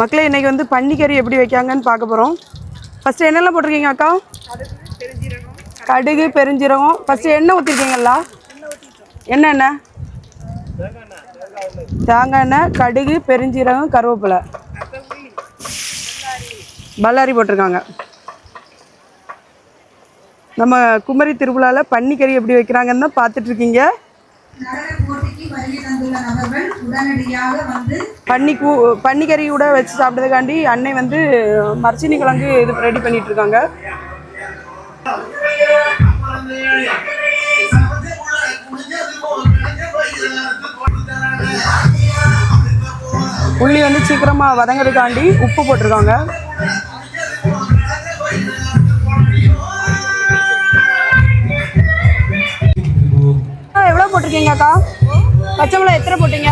மக்களே இன்றைக்கி வந்து பன்னிக்கறி எப்படி வைக்காங்கன்னு பார்க்க போகிறோம் ஃபஸ்ட்டு என்னெல்லாம் போட்டிருக்கீங்க அக்கா? கடுகு பெருஞ்சீரகம். ஃபஸ்ட்டு எண்ணெய் ஊற்றிருக்கீங்களா என்ன எண்ணெய் தேங்காய் எண்ணெய் கடுகு பெருஞ்சீரகம் கருவேப்பிலை. பல்லாரி போட்டிருக்காங்க. நம்ம குமரி திருவிழாவில் பன்னிக்கறி எப்படி வைக்கிறாங்கன்னு தான் பார்த்துட்ருக்கீங்க பன்னி கூ பன்னிக்கறி கூட வச்சு சாப்பிட்டதுக்காண்டி அன்னை வந்து மரச்சினி கிழங்கு இது ரெடி பண்ணிட்டு இருக்காங்க உள்ளி வந்து சீக்கிரமா வதங்குறதுக்காண்டி உப்பு போட்டிருக்காங்க. போட்டிருக்கீங்க அக்கா? பச்சை மிளகா எத்தனை போட்டீங்க?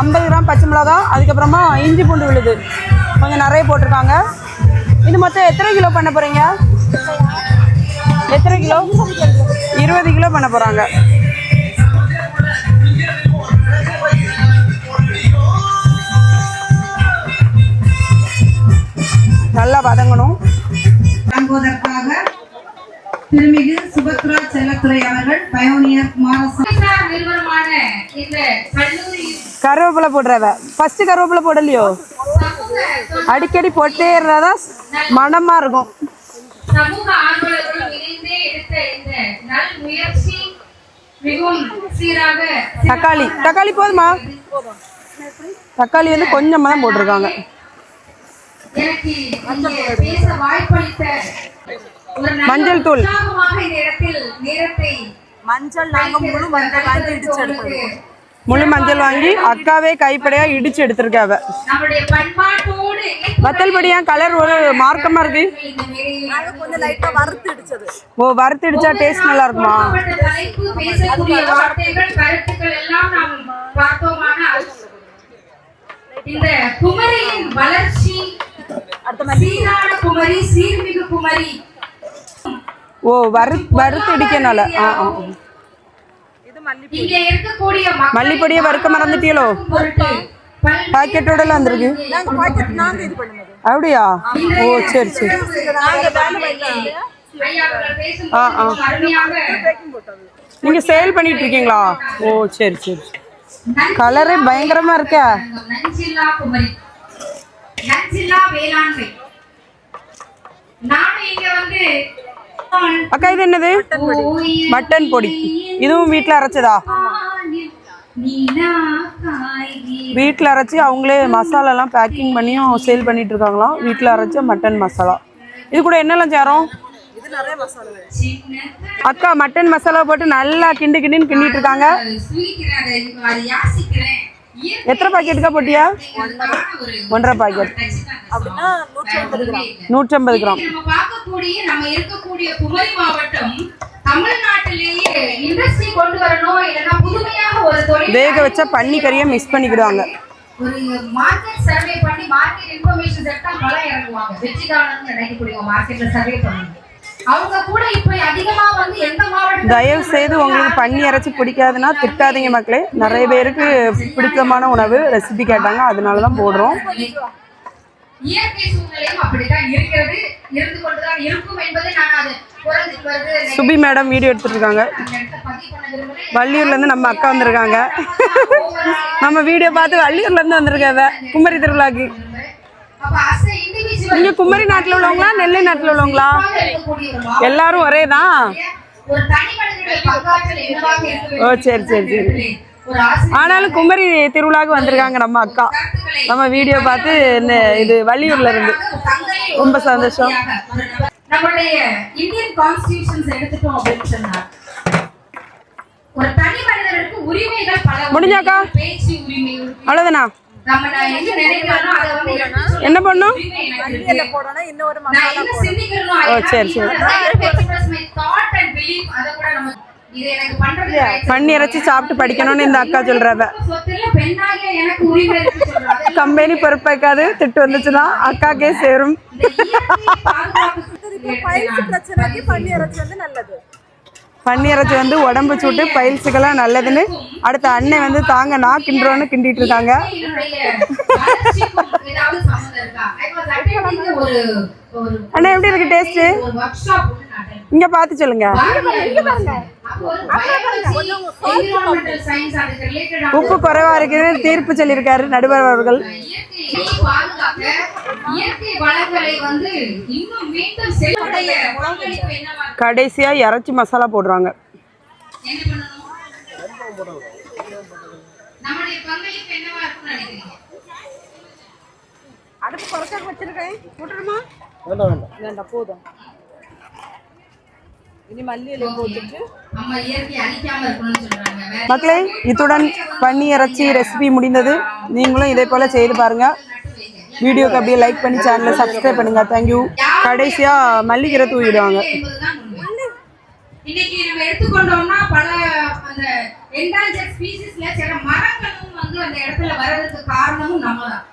ஐம்பது கிராம் பச்சை மிளகா அதுக்கப்புறமா இஞ்சி பூண்டு விழுது. கொஞ்சம் நிறைய போட்டிருக்காங்க. இது மொத்தம் எத்தனை கிலோ பண்ண போகிறீங்க எத்தனை கிலோ? இருபது கிலோ பண்ண போகிறாங்க நல்லா வதங்கணும். திருமிகு சுபத்ரா செல்லத்துறை அவர்கள் பயோனியர் குமாரசாமி. சார் நிறுவனமான இந்த கல்லூரி கருவேப்பிலை போடுறவ ஃபர்ஸ்ட் கருவேப்பிலை போடலையோ? அடிக்கடி போட்டே இருந்தாதான் மனமா இருக்கும். சமூக ஆர்வலர்களும் இணைந்தே எடுத்த இந்த நல் முயற்சி மிகவும் சீராக தக்காளி. தக்காளி போதுமா? தக்காளி வந்து கொஞ்சமா தான் போட்டிருக்காங்க. எனக்கு பேச வாய்ப்பளித்த மஞ்சள் தூள். உற்சாகமாக இந்த இடத்தில் நேரத்தை மஞ்சள் நாங்க முழு மஞ்சள் வாங்கி இடிச்சு முழு மஞ்சள் வாங்கி அக்காவே கைப்படையா இடிச்சு எடுத்திருக்காவ வத்தல் பொடி ஏன் கலர் ஒரு மார்க்கமா இருக்கு? ஓ வறுத்து இடிச்சா டேஸ்ட் நல்லா இருக்குமா? இந்த குமரியின் வளர்ச்சி சீரான குமரி சீர்மிகு குமரி ஓ வறு வறுத்து இடிக்கனால ஆ ஆ மல்லிப்பொடியை வறுக்க மறந்துட்டீங்களோ பாக்கெட்டோடலாம் வந்திருக்கு. நாங்க பாக்கெட் நாங்க இது பண்ணுது அப்படியா? ஓ சரி சரி. ஆ, ஆ. அருமையாக நீங்க சேல் பண்ணிட்டு இருக்கீங்களா ஓ சரி சரி கலரே பயங்கரமா இருக்கா. வேளாண்மை. நானும் இங்க வந்து அக்கா இது என்னது? மட்டன் பொடி. இதுவும் வீட்டில் அரைச்சதா? வீட்டில் அரைச்சி அவங்களே மசாலாலாம் பேக்கிங் பண்ணியும் சேல் பண்ணிட்டு இருக்காங்களாம் வீட்டில் அரைச்ச மட்டன் மசாலா. இது கூட என்னெல்லாம் சேரும்? அக்கா மட்டன் மசாலா போட்டு நல்லா கிண்டு கிண்டின்னு கிண்டிட்டு இருக்காங்க எத்தனை பாக்கெட்டுக்கா போட்டியா? ஒன்றரை பாக்கெட் அப்படின்னா நூற்றி ஐம்பது கிராம். நூற்றம்பது கிராம். நம்ம பார்க்கக்கூடிய நம்ம இருக்கக்கூடிய குமரி மாவட்டம் தமிழ்நாட்டிலேயே இண்டஸ்ட்ரி கொண்டு வரணும். இல்லைன்னா புதுமையாக ஒரு தொழில் வேக வச்ச பன்னி கறியை மிக்ஸ் பண்ணிக்கிடுவாங்க. ஒரு மார்க்கெட் சர்வே பண்ணி மார்க்கெட் இன்ஃபர்மேஷன் செட்டா மழை இறங்குவாங்க. வெற்றி காலம்னு நினைக்கக்கூடிய மார்க்கெட்ல சர்வே பண்ணுவாங்க தயவு செய்து உங்களுக்கு பன்னி அரைச்சி பிடிக்காதுன்னா திட்டாதீங்க மக்களே. நிறைய பேருக்கு பிடித்தமான உணவு ரெசிபி கேட்டாங்க. அதனால தான் போடுறோம் சுபி மேடம் வீடியோ எடுத்துட்டு இருக்காங்க பண்ண வள்ளியூர்ல இருந்து நம்ம அக்கா வந்திருக்காங்க. நம்ம வீடியோ பார்த்து வள்ளியூர்ல இருந்து வந்திருக்காவ குமரி திருவிழாக்கு. நீங்க குமரி நாட்டுல உள்ளவங்களா நெல்லை நாட்டுல உள்ளவங்களா எல்லாரும் ஒரே தான் ஓ சரி சரி சரி ஆனாலும் குமரி திருவிழாக்கு வந்திருக்காங்க நம்ம அக்கா நம்ம வீடியோ பார்த்து இது வள்ளியூர்ல இருந்து ரொம்ப சந்தோஷம். நம்மளுடைய இந்தியன் கான்ஸ்டிடியூஷன்ஸ் எடுத்துட்டோம் அப்படின்னு சொன்னா ஒரு தனி மனிதனுக்கு உரிமைகள் பல உண்டு. முடிஞ்சாக்கா? பேச்சு உரிமை இருக்கு. அவ்வளவுதானா என்ன பண்ணும் ஓ, சரி, சரி. the right to express my thought and belief. அதை கூட நம்ம இது எனக்கு பண்றது right. பன்னி இறைச்சி சாப்பிட்டு படிக்கணும்னு இந்த அக்கா சொல்றவ. கம்பெனி பொறுப்பேற்காது திட்டு வந்துச்சுன்னா அக்காக்கே சேரும். பிரச்சனைக்கு பண்ணி இறைச்சி வந்து நல்லது. பன்னி வந்து உடம்பு சூட்டு பயில்ஸுக்கெல்லாம் நல்லதுன்னு. அடுத்த அண்ணன் வந்து தாங்க நான் கிண்டுறோன்னு கிண்டிட்டு இருக்காங்க. அண்ணா எப்படி இருக்கு attend இங்கே பார்த்து சொல்லுங்க. உப்பு குறைவா இருக்குதுன்னு தீர்ப்பு சொல்லியிருக்காரு நடுவர் அவர்கள். இயற்கையை பாதுகாக்க இயற்கை வளங்களை வந்து இன்னும் மீண்டும் செல்லுடைய பங்களிப்பு என்னவா இருக்கு? கடைசியா இறைச்சி மசாலா போடுறாங்க. என்ன பண்ணணும்? நம்முடைய பங்களிப்பு என்னவா இருக்கும்னு நினைக்கிறீங்க? அடுப்பு குறைச்சா வச்சிருக்கேன். போட்டுருமா வேண்டாம் போதும். இருக்கணும்னு சொல்றாங்க. வேற மக்களே இத்துடன் பன்னி இறைச்சி ரெசிபி முடிந்தது. நீங்களும் இதே போல செய்து பாருங்க. வீடியோக்கு அப்படியே லைக் பண்ணி சேனலை சப்ஸ்கிரைப் பண்ணுங்க. தேங்க்யூ கடைசியா மல்லிகீரை தூவிடுவாங்க. இன்னைக்கு நம்ம எடுத்துக்கொண்டோம்னா பல அந்த என்டாஞ்சர் ஸ்பீசிஸ்ல சில மரங்களும் வந்து அந்த இடத்துல வர்றதுக்கு காரணமும் நம்ம தான்